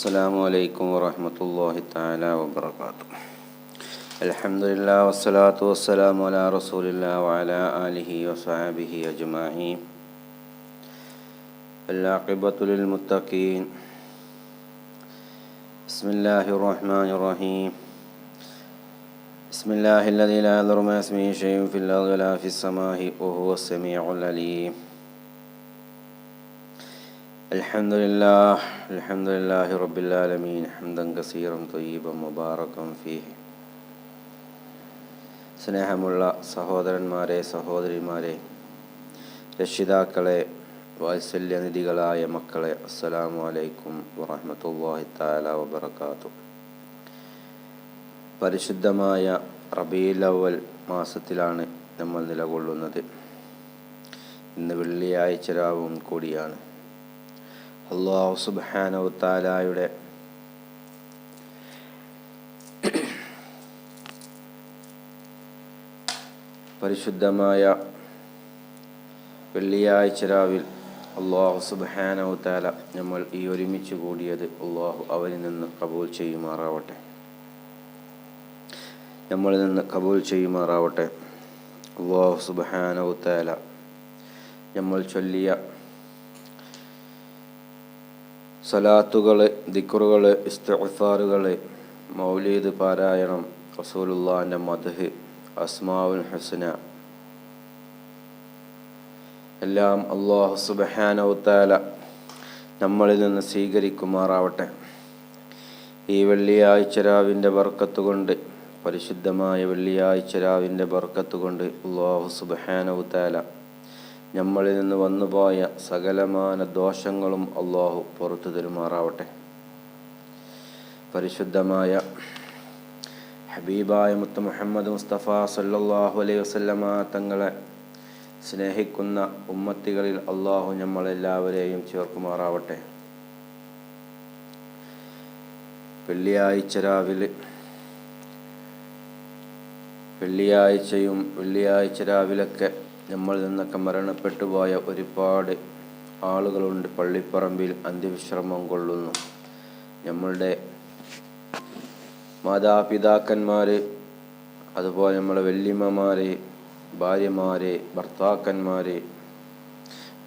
السلام عليكم ورحمة الله تعالى وبركاته. الحمد لله والصلاة والسلام على رسول الله وعلى آله وصحبه أجمعين. العاقبة للمتقين. بسم الله الرحمن الرحيم. بسم الله الذي لا يضر ما اسمه شيء في الأرض ولا في السماء وهو السميع العليم. الحمد لله الحمد لله رب العالمين حمدا كثيرا طيبا مباركا فيه സ്നേഹമുള്ള സഹോദരന്മാരെ സഹോദരിമാരെ രക്ഷിതാക്കളെ വാത്സല്യനിധികളായ മക്കളെ അസ്സലാമു അലൈക്കും വറഹ്മത്തുള്ളാഹി തആല വബറകാതുഹു പരിശുദ്ധമായ റബീൽ അവൽ മാസത്തിലാണ് നമ്മൾ നിലകൊള്ളുന്നത് ഇന്ന് വെള്ളിയാഴ്ച രാവും കൂടിയാണ് അള്ളാഹു സുബ്ഹാനഹു താലായുടെ പരിശുദ്ധമായ വെള്ളിയാഴ്ച രാവിൽ അള്ളാഹു സുബ്ഹാനഹു താല നമ്മൾ ഈ ഒരുമിച്ച് കൂടിയത് അള്ളാഹു അവരിൽ നിന്ന് കബൂൽ ചെയ്യുമാറാവട്ടെ. നമ്മളിൽ നിന്ന് കബൂൽ ചെയ്യുമാറാവട്ടെ. അള്ളാഹു സുബ്ഹാനഹു താല നമ്മൾ ചൊല്ലിയ സലാത്തുകൾ ദിക്കുറുകൾ ഇസ്തഫാറുകൾ മൗലീദ് പാരായണം റസൂലുള്ളാന്റെ മധുഹ് അസ്മാവുൽ ഹസന. എല്ലാം അള്ളാഹു സുബഹാനവുത്താല നമ്മളിൽ നിന്ന് സ്വീകരിക്കുമാറാവട്ടെ. ഈ വെള്ളിയാഴ്ച രാവിന്റെ ബർക്കത്ത് കൊണ്ട് പരിശുദ്ധമായ വെള്ളിയാഴ്ച രാവിന്റെ ബർക്കത്ത് കൊണ്ട് അള്ളാഹു സുബഹാനവുത്താല നമ്മളിൽ നിന്ന് വന്നുപോയ സകലമാന ദോഷങ്ങളും അള്ളാഹു പുറത്തു തരുമാറാവട്ടെ. പരിശുദ്ധമായ ഹബീബായ മുത്ത മുഹമ്മദ് മുസ്തഫ സല്ലാഹു അലൈഹി വസല്ലമ തങ്ങളെ സ്നേഹിക്കുന്ന ഉമ്മത്തികളിൽ അള്ളാഹു നമ്മളെല്ലാവരെയും ചേർക്കുമാറാവട്ടെ. വെള്ളിയാഴ്ച രാവിലെ വെള്ളിയാഴ്ചയും വെള്ളിയാഴ്ച രാവിലൊക്കെ നമ്മളിൽ നിന്നൊക്കെ മരണപ്പെട്ടു പോയ ഒരുപാട് ആളുകളുണ്ട് പള്ളിപ്പറമ്പിൽ അന്ത്യവിശ്രമം കൊള്ളുന്നു. നമ്മളുടെ മാതാപിതാക്കന്മാർ അതുപോലെ നമ്മളെ വല്യമ്മമാർ ഭാര്യമാർ ഭർത്താക്കന്മാർ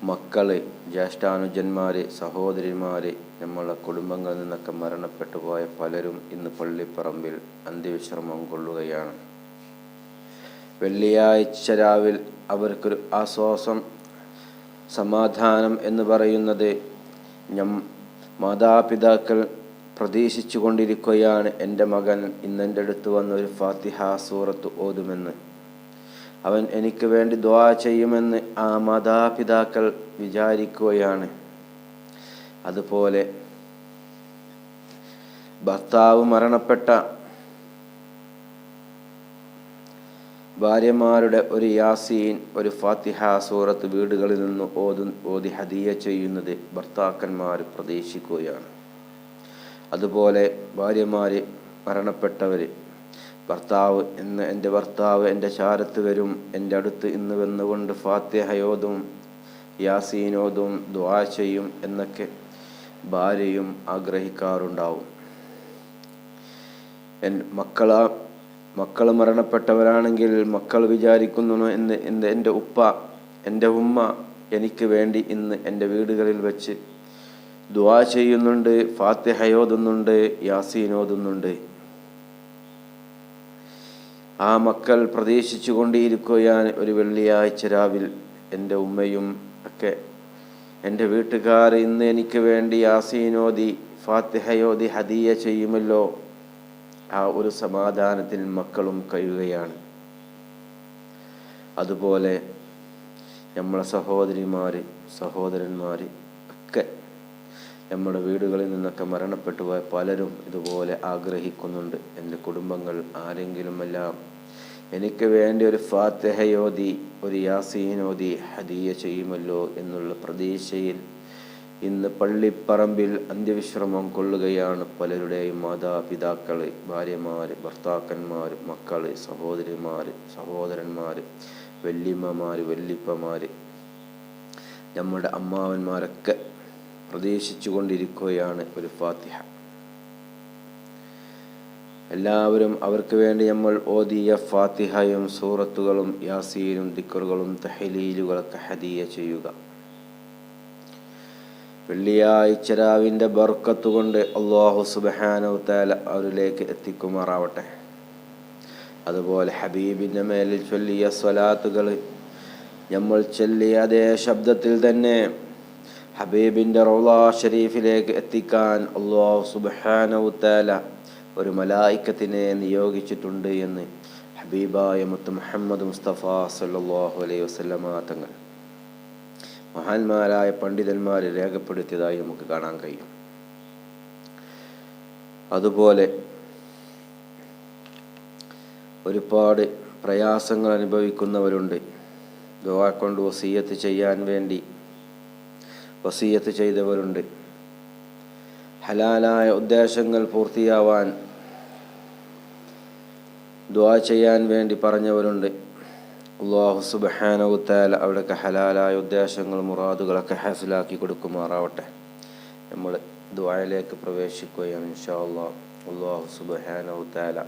മക്കൾ ജ്യേഷ്ഠാനുജന്മാർ സഹോദരിമാർ നമ്മളെ കുടുംബങ്ങളിൽ നിന്നൊക്കെ മരണപ്പെട്ടു പോയ പലരും ഇന്ന് പള്ളിപ്പറമ്പിൽ അന്ത്യവിശ്രമം കൊള്ളുകയാണ്. വെള്ളിയാഴ്ച രാവിൽ അവർക്കൊരു ആശ്വാസം സമാധാനം എന്ന് പറയുന്നത് ഞം മാതാപിതാക്കൾ പ്രതീക്ഷിച്ചു കൊണ്ടിരിക്കുകയാണ് എന്റെ മകൻ ഇന്നെന്റെ അടുത്ത് വന്ന ഒരു ഫാത്തിഹ സൂറത്ത് ഓതുമെന്ന്. അവൻ എനിക്ക് വേണ്ടി ദ്വാ ചെയ്യുമെന്ന് ആ മാതാപിതാക്കൾ വിചാരിക്കുകയാണ്. അതുപോലെ ഭർത്താവ് മരണപ്പെട്ട ഭാര്യമാരുടെ ഒരു യാസീൻ ഒരു ഫാത്തിഹ സൂറത്ത് വീടുകളിൽ നിന്ന് ഓതു ഓതി ഹദിയ ചെയ്യുന്നത് ഭർത്താക്കന്മാർ പ്രതീക്ഷിക്കുകയാണ്. അതുപോലെ ഭാര്യമാർ മരണപ്പെട്ടവർ ഭർത്താവ് ഇന്ന് എന്റെ ഭർത്താവ് എന്റെ ചാരത്ത് വരും എന്റെ അടുത്ത് ഇന്ന് വന്നുകൊണ്ട് ഫാത്തിഹയോതും യാസീനോതും ദ്വാ ചെയ്യും എന്നൊക്കെ ഭാര്യയും ആഗ്രഹിക്കാറുണ്ടാവും. മക്കളാ മക്കൾ മരണപ്പെട്ടവരാണെങ്കിൽ മക്കൾ വിചാരിക്കുന്നു എന്ന് എന്ത് എന്റെ ഉപ്പ എന്റെ ഉമ്മ എനിക്ക് വേണ്ടി ഇന്ന് എന്റെ വീടുകളിൽ വെച്ച് ദ്വാ ചെയ്യുന്നുണ്ട് ഫാത്തിഹയോതുന്നുണ്ട് യാസീനോതുന്നുണ്ട് ആ മക്കൾ പ്രതീക്ഷിച്ചു കൊണ്ടിരിക്കുകയാണ് ഒരു വെള്ളിയാഴ്ച രാവിൽ എന്റെ ഉമ്മയും ഒക്കെ. എന്റെ വീട്ടുകാർ ഇന്ന് എനിക്ക് വേണ്ടി യാസീനോദി ഫാത്തിഹയോദി ഹദിയ ചെയ്യുമല്ലോ. ആ ഒരു സമാധാനത്തിൽ മക്കളും കഴിയുകയാണ്. അതുപോലെ നമ്മളെ സഹോദരിമാർ സഹോദരന്മാർ ഒക്കെ നമ്മുടെ വീടുകളിൽ നിന്നൊക്കെ മരണപ്പെട്ടു പോയ പലരും ഇതുപോലെ ആഗ്രഹിക്കുന്നുണ്ട്. എന്റെ കുടുംബങ്ങൾ ആരെങ്കിലും എല്ലാം എനിക്ക് വേണ്ടി ഒരു ഫാത്തിഹയോതി ഒരു യാസീനോതി ഹദിയ ചെയ്യുമല്ലോ എന്നുള്ള പ്രതീക്ഷയിൽ ഇന്ന് പള്ളിപ്പറമ്പിൽ അന്ത്യവിശ്രമം കൊള്ളുകയാണ് പലരുടെയും മാതാപിതാക്കൾ ഭാര്യമാർ ഭർത്താക്കന്മാർ മക്കൾ സഹോദരിമാർ സഹോദരന്മാർ വല്യമ്മമാർ വല്യപ്പമാർ നമ്മുടെ അമ്മാവന്മാരൊക്കെ പ്രതീക്ഷിച്ചു കൊണ്ടിരിക്കുകയാണ് ഒരു ഫാത്തിഹ. എല്ലാവരും അവർക്ക് വേണ്ടി നമ്മൾ ഓതിയ ഫാത്തിഹയും സൂറത്തുകളും യാസീനും ദിക്കറുകളും തഹലീലുകളൊക്കെ ഹദീയ ചെയ്യുക. വെള്ളിയാഴ്ച രാവിന്റെ ബർക്കത്ത് കൊണ്ട് അള്ളാഹു സുബഹാനവത്താല അവരിലേക്ക് എത്തിക്കുമാറാവട്ടെ. അതുപോലെ ഹബീബിന്റെ മേലിൽ ചൊല്ലിയ സ്വലാത്തുകൾ നമ്മൾ ചൊല്ലിയ അതേ ശബ്ദത്തിൽ തന്നെ ഹബീബിന്റെ റൗള ഷരീഫിലേക്ക് എത്തിക്കാൻ അള്ളാഹു സുബഹാനവുത്താല ഒരു മലായിക്കത്തിനെ നിയോഗിച്ചിട്ടുണ്ട് എന്ന് ഹബീബായ മുത്ത് മുഹമ്മദ് മുസ്തഫ സല്ലാഹു അലൈഹി വസ്ലമാ തങ്ങൾ മഹാന്മാരായ പണ്ഡിതന്മാർ രേഖപ്പെടുത്തിയതായി നമുക്ക് കാണാൻ കഴിയും. അതുപോലെ ഒരുപാട് പ്രയാസങ്ങൾ അനുഭവിക്കുന്നവരുണ്ട്. ദുവാ കൊണ്ട് വസീയത്ത് ചെയ്യാൻ വേണ്ടി വസീയത്ത് ചെയ്തവരുണ്ട്. ഹലാലായ ഉദ്ദേശങ്ങൾ പൂർത്തിയാവാൻ ദ്വാ ചെയ്യാൻ വേണ്ടി പറഞ്ഞവരുണ്ട്. അള്ളാഹു സുബഹാനവുത്താല അവിടെയൊക്കെ ഹലാലായ ഉദ്ദേശങ്ങൾ മുറാദുകളൊക്കെ ഹാസിലാക്കി കൊടുക്കുമാറാവട്ടെ നമ്മൾ ദ്വായയിലേക്ക് പ്രവേശിക്കുകയാണ് ഇൻഷാ അള്ളാഹ് അള്ളാഹു സുബഹാനവുത്താല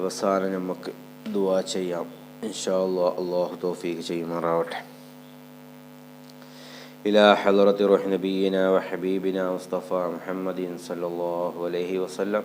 അവസാനം നമുക്ക് ദുവാ ചെയ്യാം ഇൻഷാ അള്ളാഹ് അള്ളാഹു തോഫീക്ക് ചെയ്യുമാറാവട്ടെ إلى حضرة روح نبينا وحبيبنا مصطفى محمد صلى الله عليه وسلم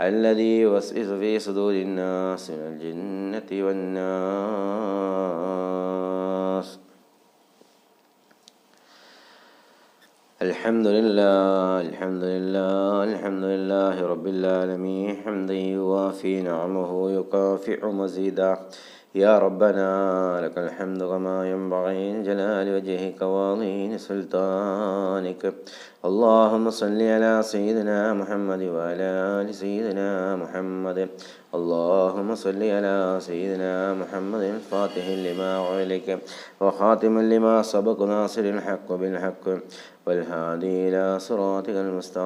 الذي يوسوس في صدور الناس من الجنة والناس. الحمد لله الحمد لله الحمد لله رب العالمين. حمدا يوافي نعمه يكافئ مزيدا يا ربنا لك الحمد كما ينبغي لجلال وجهك وعظيم سلطانك. اللهم صل على سيدنا محمد وعلى آل سيدنا محمد. اللهم صل على سيدنا محمد الفاتح لما عليك وخاتم لما سبق ناصر الحق بالحق والهادي إلى صراطك المستقيم.